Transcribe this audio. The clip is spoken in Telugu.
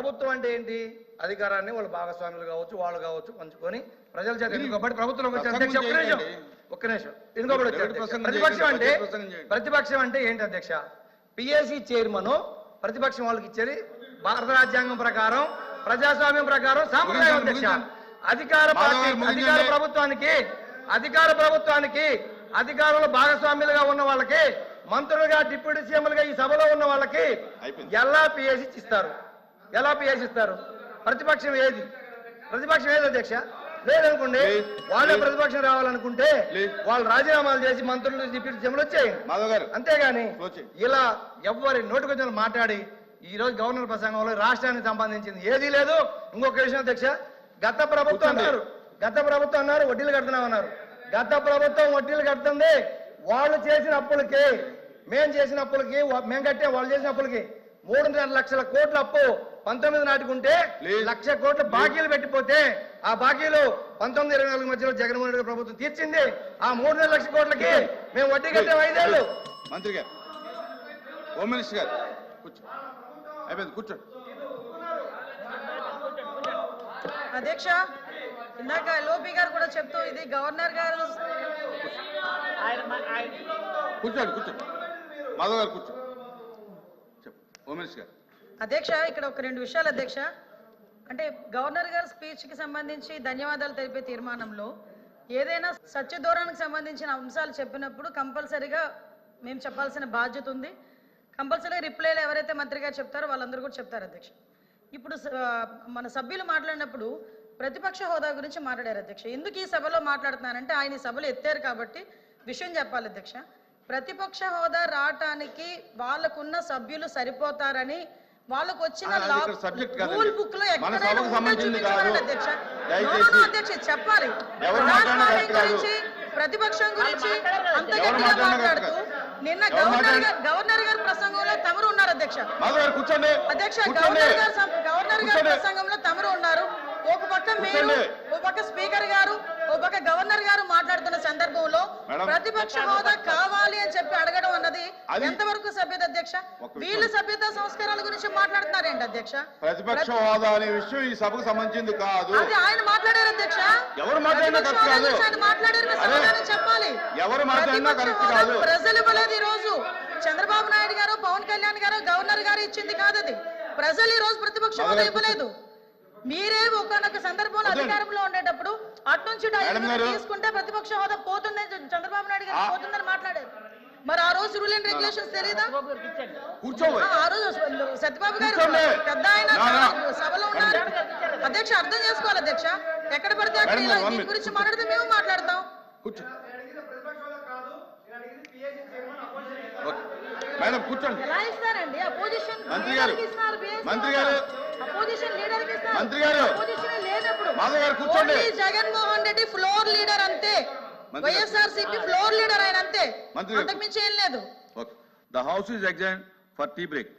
ప్రభుత్వం అంటే ఏంటి అధికారాన్ని వాళ్ళు భాగస్వాములు కావచ్చు వాళ్ళు కావచ్చు పంచుకొని ప్రజల చేత ఎన్నుకోబడి ప్రభుత్వంలోకి వచ్చే అధ్యక్ష ఒక్క నిమిషం ఒక్క నిమిషం ఎన్నుకోబడి వచ్చే ప్రతిపక్షం అంటే. ప్రతిపక్షం అంటే ఏంటి అధ్యక్ష పిఎస్సి చైర్మన్ ప్రతిపక్షం వాళ్ళకి ఇచ్చేది భారత రాజ్యాంగం ప్రకారం ప్రజాస్వామ్యం ప్రకారం సాంప్రదాయం అధ్యక్ష. అధికార పార్టీ. అధికార ప్రభుత్వానికి అధికార ప్రభుత్వానికి అధికారంలో భాగస్వామ్యులుగా ఉన్న వాళ్ళకి మంత్రులుగా డిప్యూటీ సీఎంలుగా ఈ సభలో ఉన్న వాళ్ళకి. ఎలా పిఎస్ ఇస్తారు ఎలా పిఎస్ ఇస్తారు ప్రతిపక్షం ఏది ప్రతిపక్షం ఏది అధ్యక్ష లేదనుకోండి లేదు. వాళ్ళే. ప్రతిపక్షం రావాలనుకుంటే. వాళ్ళు రాజీనామాలు చేసి మంత్రులు డిప్యూటీ సీఎంలు వచ్చేయండి అంతేగాని. ఇలా ఎవ్వరి నోటుకొచ్చిన మాట్లాడి ఈ రోజు గవర్నర్ ప్రసంగంలో రాష్ట్రానికి సంబంధించింది ఏదీ లేదు ఇంకొక విషయం అధ్యక్ష గత ప్రభుత్వం. అన్నారు గత ప్రభుత్వం అన్నారు వడ్డీలు కడుతున్నామన్నారు గత ప్రభుత్వం వడ్డీలు కడుతుంది వాళ్ళు చేసిన అప్పులకి మేం చేసిన అప్పులకి వా- మేం కట్టే వాళ్ళు చేసిన అప్పులకి మూడున్నర లక్షల కోట్ల అప్పు పంతొమ్మిది నాటికి ఉంటే లేదు. లక్ష కోట్ల బాకీలు పెట్టిపోతే ఆ బాకీలు పంతొమ్మిది ఇరవై నాలుగు మధ్యలో జగన్మోహన్ రెడ్డి ప్రభుత్వం తీర్చింది. ఆ మూడున్నర లక్షల కోట్లకి మేము వడ్డీ కట్టాం ఐదేళ్ళు. మంత్రి గారు హోమ్ మినిస్టర్ గారు కూర్చో. అయిపోయింది కూర్చో. అధ్యక్ష ఇందాక లోపి గారు కూడా చెప్తూ ఇది గవర్నర్ గారు. కూర్చోండి కూర్చోండి మాధవ్ గారు కూర్చో. చెప్పు. హోమ్ మినిస్టర్ గారు. అధ్యక్ష ఇక్కడ ఒక రెండు విషయాలు అధ్యక్ష. అంటే గవర్నర్ గారి స్పీచ్కి సంబంధించి ధన్యవాదాలు తెలిపే తీర్మానంలో ఏదైనా సత్యదూరానికి సంబంధించిన అంశాలు చెప్పినప్పుడు కంపల్సరీగా మేము చెప్పాల్సిన బాధ్యత ఉంది. కంపల్సరీగా రిప్లైలు ఎవరైతే మంత్రి గారు చెప్తారో వాళ్ళందరూ కూడా చెప్తారు అధ్యక్ష. ఇప్పుడు మన సభ్యులు మాట్లాడినప్పుడు ప్రతిపక్ష హోదా గురించి మాట్లాడారు అధ్యక్ష. ఎందుకు ఈ సభలో మాట్లాడుతున్నానంటే ఆయన ఈ సభలో ఎత్తారు కాబట్టి విషయం చెప్పాలి అధ్యక్ష. ప్రతిపక్ష హోదా రావటానికి వాళ్ళకున్న సభ్యులు సరిపోతారని వాళ్ళకు వచ్చిన. రూల్ బుక్లో మన ఎక్కడైనా సభకు ఉందో సంబంధించింది చూపించమనండి కాదు. అధ్యక్ష. చెప్పాలి. గురించి ప్రతిపక్షం గురించి అంత గట్టిగా మాట్లాడుతూ నిన్న గవర్నర్ గారు గవర్నర్ గారి ప్రసంగంలో తమరు ఉన్నారు అధ్యక్ష. అధ్యక్ష గవర్నర్ గారు సం- గవర్నర్ గారి. ప్రసంగంలో తమరు పక్క మీరు స్పీకర్ గారు ఒక పక్క గవర్నర్ గారు మాట్లాడుతున్న సందర్భంలో. ప్రతిపక్ష హోదా కావాలి అని చెప్పి అడగడం అన్నది ఎంతవరకు సభ్యత అధ్యక్ష. వీళ్ళు సభ్యత సంస్కారాల గురించి మాట్లాడుతున్నారేంటి అధ్యక్ష ప్రతిపక్ష హోదా అనే విషయం ఈ సభకు సంబంధించింది కాదు అది ఆయన మాట్లాడారు అధ్యక్ష ఎవరు మాట్లాడారు చెప్పాలి ఎవరు మాట్లాడినా కరెక్ట్ కాదు. ప్రజలు ఇవ్వలేదు ఈ రోజు చంద్రబాబు నాయుడు గారు పవన్ కళ్యాణ్ గారు గవర్నర్ గారు ఇచ్చింది కాదు అది ప్రజలు ఈ రోజు ప్రతిపక్ష హోదా. ఇవ్వలేదు మీరే ఒకనొక సందర్భంలో. అధికారంలో ఉండేటప్పుడు అటు నుంచి ఇటు మేడం ఐదుగురు గారు. తీసుకుంటే ప్రతిపక్ష హోదా పోతుందని చంద్రబాబు నాయుడు గారు. పోతుందని మాట్లాడారు మరి ఆ రోజు రూల్ అండ్ రెగ్యులేషన్స్ తెలీదా కూర్చోబోయ్ ఆ, ఆ రోజు సత్యబాబు గారు. పెద్ద ఆయన. సభలో ఉన్నారు అధ్యక్ష అర్థం చేసుకోవాలి అధ్యక్ష ఎక్కడ పడితే అక్కడ దీని. గురించి మాట్లాడితే మేము మాట్లాడతాం. మేడం కూర్చోండి ఎలా ఇస్తారండి అపోజిషన్ మంత్రి గారు. మంత్రి. గారు. మంత్రి గారు. గారు కూర్చోండి. జగన్మోహన్ రెడ్డి ఫ్లోర్ లీడర్ అంతే. వైఎస్ఆర్ సిపి ఫ్లోర్ లీడర్ ఆయన అంతే. అంతకు మించి ఏం లేదు ఓకే ద హౌస్ ఈజ్ ఎగ్జైన్ ఫర్ టీ బ్రేక్